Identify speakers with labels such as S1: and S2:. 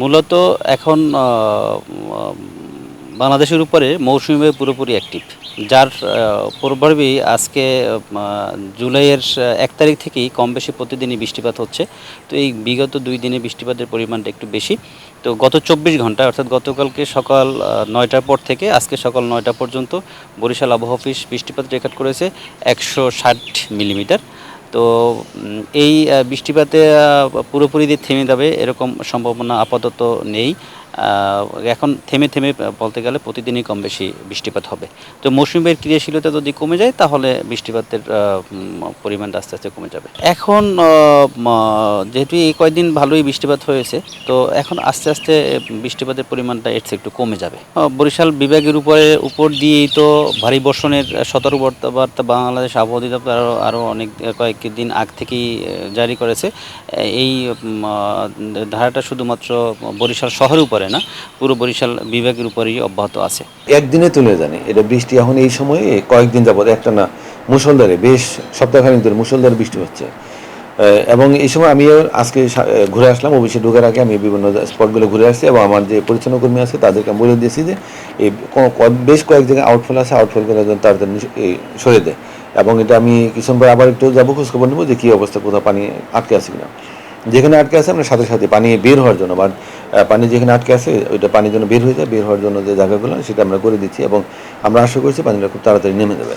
S1: মূলত এখন বাংলাদেশের উপরে মৌসুমি বায়ু পুরোপুরি অ্যাক্টিভ যার প্রভাবেই আজকে জুলাইয়ের এক তারিখ থেকেই কম বেশি প্রতিদিনই বৃষ্টিপাত হচ্ছে। তো এই বিগত দুই দিনে বৃষ্টিপাতের পরিমাণটা একটু বেশি। তো গত চব্বিশ ঘণ্টা, অর্থাৎ গতকালকে সকাল নয়টার পর থেকে আজকে সকাল নয়টা পর্যন্ত বরিশাল আবহাওয়া অফিস বৃষ্টিপাত রেকর্ড করেছে একশো ষাট মিলিমিটার। তো এই বৃষ্টিপাতে পুরোপুরি থেমে যাবে এরকম সম্ভাবনা আপাতত নেই। এখন থেমে থেমে বলতে গেলে প্রতিদিনই কম বেশি বৃষ্টিপাত হবে। তো মৌসুমের ক্রিয়াশীলতা যদি কমে যায়, তাহলে বৃষ্টিপাতের পরিমাণটা আস্তে আস্তে কমে যাবে। এখন যেহেতু এই কয়েকদিন ভালোই বৃষ্টিপাত হয়েছে, তো এখন আস্তে আস্তে বৃষ্টিপাতের পরিমাণটা এর একটু কমে যাবে। বরিশাল বিভাগের উপরে, উপর দিয়েই তো ভারী বর্ষণের সতর্কবার্তা বার্তা বাংলাদেশ আবহাওয়া অধিদপ্তর আরও আরও অনেক কয়েক দিন আগ থেকেই জারি করেছে। এই ধারাটা শুধুমাত্র বরিশাল শহরের উপরে না, পুরো বরিশাল বিভাগের উপরেই অব্যাহত আছে।
S2: একদিনে তুলে জানি, এটা বৃষ্টি এখন এই সময়ে কয়েকদিন যাবত, একটা না মুসলধারে বেশ সপ্তাহখানিক ধরে মুসলধারে বৃষ্টি হচ্ছে। এবং এই সময় আমি আজকে ঘুরে আসলাম, অফিসে ঢোকার আগে আমি বিভিন্ন স্পটগুলো ঘুরে আসছি এবং আমার যে পরিচ্ছন্ন কর্মী আছে তাদেরকে বলে দিয়েছি যে, এই বেশ কয়েক জায়গায় আউটফল আছে আউটফলগুলো যেন এই সরে দেয়। এবং এটা আমি কিছুক্ষণ পর আবার একটু যাব, খোঁজখবর নেব যে কী অবস্থা, কোথাও পানি আটকে আছে কিনা। যেখানে আটকে আছে, আমরা সাথে সাথে পানি বের হওয়ার জন্য, বা পানি যেখানে আটকে আছে, ওইটা পানির জন্য বের হয়ে যায়, বের হওয়ার জন্য যে জায়গাগুলো সেটা আমরা করে দিচ্ছি এবং আমরা আশা করছি পানিটা খুব তাড়াতাড়ি নেমে যাবে।